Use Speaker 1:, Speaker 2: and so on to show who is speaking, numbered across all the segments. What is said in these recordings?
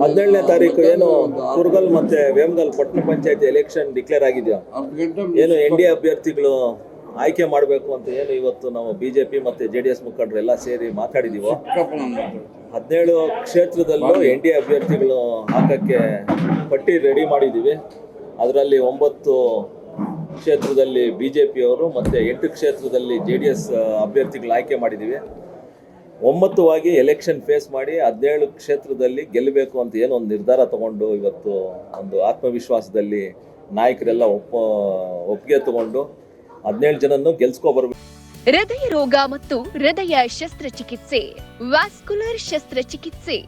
Speaker 1: ಹದಿನೇಳನೇ ತಾರೀಕು ಏನು ಕುರ್ಗಲ್ ಮತ್ತೆ ವೇಮಗಲ್ ಪಟ್ಟಣ ಪಂಚಾಯತಿ ಎಲೆಕ್ಷನ್ ಡಿಕ್ಲೇರ್ ಆಗಿದೆಯಾ? ಏನು ಎನ್ ಡಿ ಎ ಅಭ್ಯರ್ಥಿಗಳು ಆಯ್ಕೆ ಮಾಡಬೇಕು ಅಂತ ಏನು ಇವತ್ತು ನಾವು ಬಿಜೆಪಿ ಮತ್ತೆ ಜೆ ಡಿ ಎಸ್ ಮುಖಂಡರು ಎಲ್ಲ ಸೇರಿ ಮಾತಾಡಿದೀವೋ? ಹದಿನೇಳು ಕ್ಷೇತ್ರದಲ್ಲೂ ಎನ್ ಡಿ ಎ ಅಭ್ಯರ್ಥಿಗಳು ಹಾಕಕ್ಕೆ ಪಟ್ಟಿ ರೆಡಿ ಮಾಡಿದ್ದೀವಿ ಅದರಲ್ಲಿ ಒಂಬತ್ತು ಕ್ಷೇತ್ರದಲ್ಲಿ ಬಿ ಜೆ ಪಿಯವರು ಮತ್ತು ಎಂಟು ಕ್ಷೇತ್ರದಲ್ಲಿ ಜೆ ಡಿ ಎಸ್ ಅಭ್ಯರ್ಥಿಗಳು ಆಯ್ಕೆ ಮಾಡಿದ್ದೀವಿ ಒಮ್ಮತವಾಗಿ ಎಲೆಕ್ಷನ್ ಫೇಸ್ ಮಾಡಿ ಹದಿನೇಳು ಕ್ಷೇತ್ರದಲ್ಲಿ ಗೆಲ್ಲಬೇಕು ಅಂತ ಏನೋ ಒಂದು ನಿರ್ಧಾರ ತಗೊಂಡು ಇವತ್ತು ಒಂದು ಆತ್ಮವಿಶ್ವಾಸದಲ್ಲಿ ನಾಯಕರೆಲ್ಲ ಒಪ್ಪ, ಒಪ್ಪಿಗೆ ತಗೊಂಡು ಹದಿನೇಳು ಜನನ್ನು ಗೆಲ್ಸ್ಕೊ ಬರ್ಬೇಕು.
Speaker 2: ಹೃದಯ ರೋಗ ಮತ್ತು ಹೃದಯ ಶಸ್ತ್ರಚಿಕಿತ್ಸೆ, ವ್ಯಾಸ್ಕುಲರ್ ಶಸ್ತ್ರಚಿಕಿತ್ಸೆ,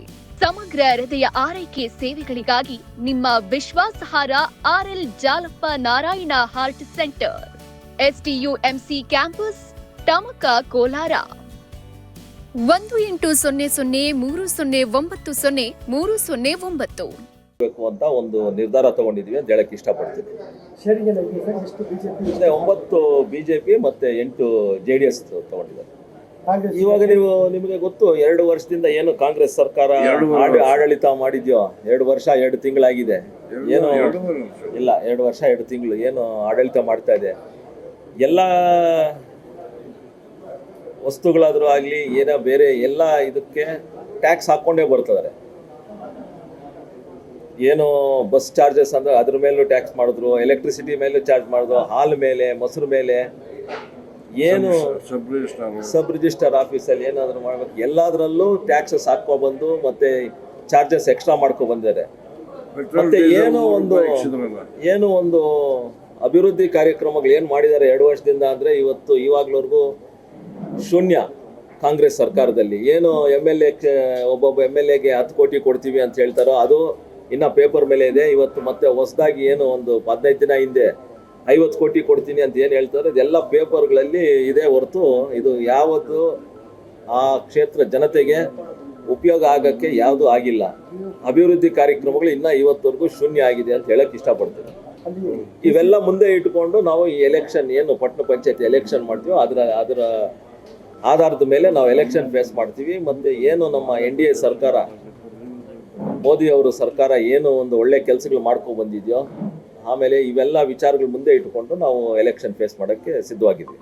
Speaker 2: ಸಮಗ್ರ ಹೃದಯ ಆರೈಕೆ ಸೇವೆಗಳಿಗಾಗಿ ನಿಮ್ಮ ವಿಶ್ವಾಸಹಾರ R L Jalappa Narayana heart centre STUMC campus Tamaka Kolar. ಒಂದು ಎಂಟು ಸೊನ್ನೆ ಸೊನ್ನೆ ಮೂರು ಸೊನ್ನೆ ಒಂಬತ್ತು ಸೊನ್ನೆ ಮೂರು ಸೊನ್ನೆ ಒಂಬತ್ತು.
Speaker 1: ಅಂತ ಒಂದು ನಿರ್ಧಾರ ತಗೊಂಡಿದ್ವಿ ಅಂತ ಹೇಳಕ್ ಇಷ್ಟಪಡ್ತೀನಿ. ಒಂಬತ್ತು ಬಿಜೆಪಿ ಮತ್ತೆ ಎಂಟು ಜೆ ಡಿ ಎಸ್ ತಗೊಂಡಿದ್ದಾರೆ. ಇವಾಗ ನೀವು ನಿಮಗೆ ಗೊತ್ತು ಎರಡು ವರ್ಷದಿಂದ ಏನು ಕಾಂಗ್ರೆಸ್ ಸರ್ಕಾರ ಆಡ- ಆಡಳಿತ ಮಾಡಿದ್ಯೋ? ಎರಡು ವರ್ಷ ಎರಡು ತಿಂಗಳಾಗಿದೆ. ಏನು ಇಲ್ಲ ಎರಡು ವರ್ಷ ಎರಡು ತಿಂಗಳು ಏನು ಆಡಳಿತ ಮಾಡ್ತಾ ಇದೆ? ಎಲ್ಲ ವಸ್ತುಗಳಾದ್ರೂ ಆಗಲಿ ಏನೋ ಬೇರೆ ಎಲ್ಲ ಇದಕ್ಕೆ ಟ್ಯಾಕ್ಸ್ ಹಾಕ್ಕೊಂಡೇ ಬರ್ತಿದ್ದಾರೆ ಏನು ಬಸ್ ಚಾರ್ಜಸ್ ಅಂದ್ರೆ ಅದ್ರ ಮೇಲೂ ಟ್ಯಾಕ್ಸ್ ಮಾಡಿದ್ರು ಎಲೆಕ್ಟ್ರಿಸಿಟಿ ಮೇಲೂ ಚಾರ್ಜ್ ಮಾಡಿದ್ರು ಹಾಲ್ ಮೇಲೆ ಮೊಸರು ಮೇಲೆ ಏನು ಸಬ್ ರಿಜಿಸ್ಟರ್ ಆಫೀಸಲ್ಲಿ ಏನಾದರೂ ಮಾಡ್ಬೇಕು ಎಲ್ಲದರಲ್ಲೂ ಟ್ಯಾಕ್ಸಸ್ ಹಾಕ್ಕೊಬಂದು ಬಂದು ಮತ್ತೆ ಚಾರ್ಜಸ್ ಎಕ್ಸ್ಟ್ರಾ ಮಾಡ್ಕೊ ಬಂದಿದ್ದಾರೆ. ಮತ್ತೆ ಏನೋ ಒಂದು ಏನು ಒಂದು ಅಭಿವೃದ್ಧಿ ಕಾರ್ಯಕ್ರಮಗಳು ಏನು ಮಾಡಿದ್ದಾರೆ ಎರಡು ವರ್ಷದಿಂದ ಅಂದರೆ ಇವತ್ತು ಇವಾಗ್ಲವರೆಗೂ ಶೂನ್ಯ ಕಾಂಗ್ರೆಸ್ ಸರ್ಕಾರದಲ್ಲಿ. ಏನು ಎಂ ಎಲ್ ಎ ಒಬ್ಬೊಬ್ಬ ಎಂ ಎಲ್ ಎಗೆ ಹತ್ತು ಕೋಟಿ ಕೊಡ್ತೀವಿ ಅಂತ ಹೇಳ್ತಾರೋ, ಅದು ಇನ್ನ ಪೇಪರ್ ಮೇಲೆ ಇದೆ. ಇವತ್ತು ಮತ್ತೆ ಹೊಸದಾಗಿ ಏನು ಒಂದು ಹದಿನೈದು ದಿನ ಹಿಂದೆ ಐವತ್ತು ಕೋಟಿ ಕೊಡ್ತೀನಿ ಅಂತ ಏನು ಹೇಳ್ತಾರೆ ಇದೆಲ್ಲ ಪೇಪರ್ಗಳಲ್ಲಿ ಇದೆ ಹೊರತು ಇದು ಯಾವತ್ತು ಆ ಕ್ಷೇತ್ರ ಜನತೆಗೆ ಉಪಯೋಗ ಆಗಕ್ಕೆ ಯಾವುದೂ ಆಗಿಲ್ಲ. ಅಭಿವೃದ್ಧಿ ಕಾರ್ಯಕ್ರಮಗಳು ಇನ್ನ ಇವತ್ತವರೆಗೂ ಶೂನ್ಯ ಆಗಿದೆ ಅಂತ ಹೇಳಕ್ಕೆ ಇಷ್ಟಪಡ್ತೀನಿ. ಇವೆಲ್ಲ ಮುಂದೆ ಇಟ್ಕೊಂಡು ನಾವು ಈ ಎಲೆಕ್ಷನ್ ಏನು ಪಟ್ಟಣ ಪಂಚಾಯತ್ ಎಲೆಕ್ಷನ್ ಮಾಡ್ತೀವೋ, ಅದರ ಅದರ ಆಧಾರದ ಮೇಲೆ ನಾವು ಎಲೆಕ್ಷನ್ ಫೇಸ್ ಮಾಡ್ತೀವಿ. ಮತ್ತೆ ಏನು ನಮ್ಮ ಎನ್ ಡಿ ಎ ಸರ್ಕಾರ, ಮೋದಿ ಅವರು ಸರ್ಕಾರ ಏನು ಒಂದು ಒಳ್ಳೆ ಕೆಲಸಗಳು ಮಾಡ್ಕೊಂಡು ಬಂದಿದೆಯೋ, ಆಮೇಲೆ ಇವೆಲ್ಲ ವಿಚಾರಗಳು ಮುಂದೆ ಇಟ್ಕೊಂಡು ನಾವು ಎಲೆಕ್ಷನ್ ಫೇಸ್ ಮಾಡೋಕ್ಕೆ ಸಿದ್ಧವಾಗಿದ್ದೀವಿ.